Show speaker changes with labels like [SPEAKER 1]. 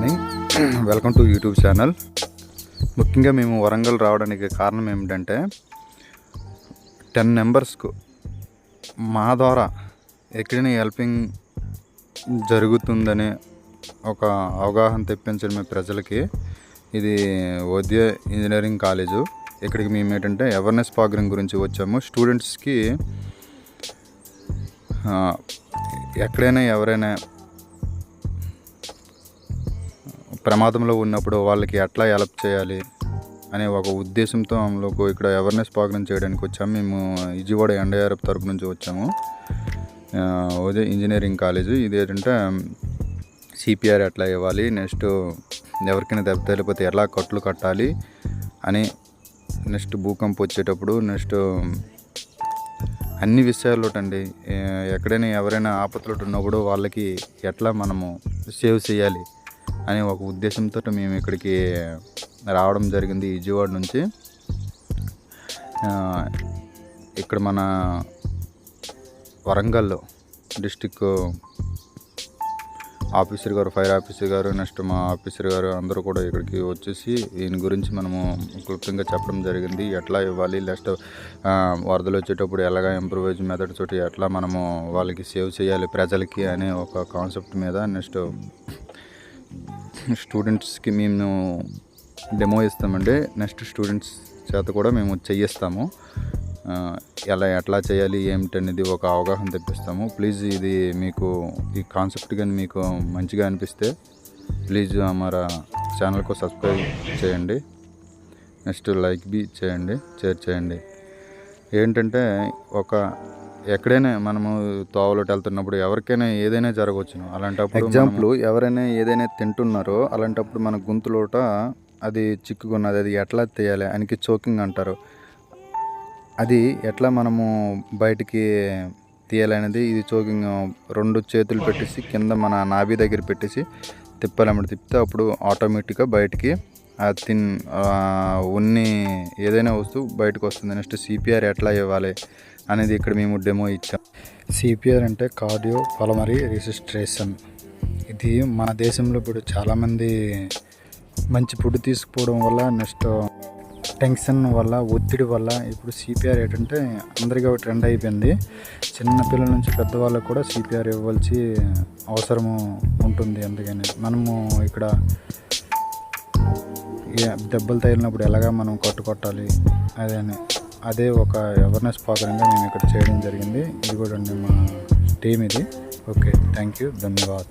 [SPEAKER 1] Morning welcome to YouTube channel ముఖ్యంగా మేము వరంగల్ రావడానికి కారణం ఏమిటంటే టెన్ మెంబర్స్కు మా ద్వారా ఎక్కడైనా హెల్పింగ్ జరుగుతుందని ఒక అవగాహన తెప్పించడమే ప్రజలకి. ఇది ఉదయ ఇంజనీరింగ్ కాలేజు ఇక్కడికి మేము ఏంటంటే అవేర్నెస్ ప్రోగ్రామ్ గురించి వచ్చాము. స్టూడెంట్స్కి ఎక్కడైనా ఎవరైనా ప్రమాదంలో ఉన్నప్పుడు వాళ్ళకి ఎట్లా హెల్ప్ చేయాలి అనే ఒక ఉద్దేశంతో అందులోకి ఇక్కడ అవేర్నెస్ ప్రోగ్రామ్ చేయడానికి వచ్చాము. మేము విజయవాడ ఎన్డీఆర్ఎఫ్ తరపు నుంచి వచ్చాము. ఆ, ఉదయ్ ఇంజనీరింగ్ కాలేజ్ ఇది ఏంటంటే సిపిఆర్ ఎట్లా ఇవ్వాలి నెక్స్ట్ ఎవరికైనా దెబ్బ తగిలిపోతే ఎలా కట్లు కట్టాలి అని నెక్స్ట్ భూకంపం వచ్చేటప్పుడు నెక్స్ట్ అన్ని విషయాల్లోటండి ఎక్కడైనా ఎవరైనా ఆపత్తులు ఉన్నప్పుడు వాళ్ళకి ఎట్లా మనము సేవ్ చేయాలి అనే ఒక ఉద్దేశంతో మేము ఇక్కడికి రావడం జరిగింది విజయవాడ నుంచి. ఇక్కడ మన వరంగల్లో డిస్టిక్ ఆఫీసర్ గారు ఫైర్ ఆఫీసర్ గారు నెక్స్ట్ మా ఆఫీసర్ గారు అందరూ కూడా ఇక్కడికి వచ్చేసి దీని గురించి మనము క్లుప్తంగా చెప్పడం జరిగింది. ఎట్లా ఇవ్వాలి నెక్స్ట్ వరదలు వచ్చేటప్పుడు ఎలాగ ఇంప్రూవైజ్ మెథడ్ తోటి ఎట్లా మనము వాళ్ళకి సేవ్ చేయాలి ప్రజలకి అనే ఒక కాన్సెప్ట్ మీద నెక్స్ట్ స్టూడెంట్స్కి మేము డెమో ఇస్తామండి నెక్స్ట్ స్టూడెంట్స్ చేత కూడా మేము చేయిస్తాము ఎలా ఎట్లా చేయాలి ఏమిటనేది ఒక అవగాహన తెప్పిస్తాము. ప్లీజ్ ఇది మీకు ఈ కాన్సెప్ట్ కానీ మీకు మంచిగా అనిపిస్తే ప్లీజ్ మన ఛానల్కు సబ్స్క్రైబ్ చేయండి. నెక్స్ట్ లైక్ బి చేయండి షేర్ చేయండి. ఏంటంటే ఒక ఎక్కడైనా మనము తోవలోకి వెళ్తున్నప్పుడు ఎవరికైనా ఏదైనా జరగవచ్చును. అలాంటప్పుడు ఎగ్జాంపుల్ ఎవరైనా ఏదైనా తింటున్నారో అలాంటప్పుడు మన గొంతులోట అది చిక్కుకున్నది అది ఎట్లా తీయాలి ఆయనకి చోకింగ్ అంటారు. అది ఎట్లా మనము బయటికి తీయాలనేది ఇది చోకింగ్ రెండు చేతులు పెట్టేసి కింద మన నాభి దగ్గర పెట్టేసి తిప్పాలన్నమాట తిప్పితే అప్పుడు ఆటోమేటిక్గా బయటికి ఆ తిన్ ఉన్ని ఏదైనా వస్తువు బయటకు వస్తుంది. నెక్స్ట్ సిపిఆర్ ఎట్లా ఇవ్వాలి? అనేది ఇక్కడ మేము డెమో ఇచ్చాం. సిపిఆర్ అంటే కార్డియో పలమరీ రిజిస్ట్రేషన్ ఇది మన దేశంలో ఇప్పుడు చాలామంది మంచి ఫుడ్ తీసుకుపోవడం వల్ల నెక్స్ట్ టెన్షన్ వల్ల ఒత్తిడి వల్ల ఇప్పుడు సిపిఆర్ ఏంటంటే అందరికీ ఒక ట్రెండ్ అయిపోయింది. చిన్న పిల్లల నుంచి పెద్దవాళ్ళకు కూడా సిపిఆర్ ఇవ్వాల్సి అవసరము ఉంటుంది. అందుకని మనము ఇక్కడ దెబ్బలు తగిలినప్పుడు ఎలాగా మనం కొట్టుకొట్టాలి అదే అని. అదే ఒక అవేర్నెస్ ప్రోగ్రామ్గా మేము ఇక్కడ చేయడం జరిగింది. ఇది కూడా అండి మా టీం ఇది. Okay thank you ధన్యవాద్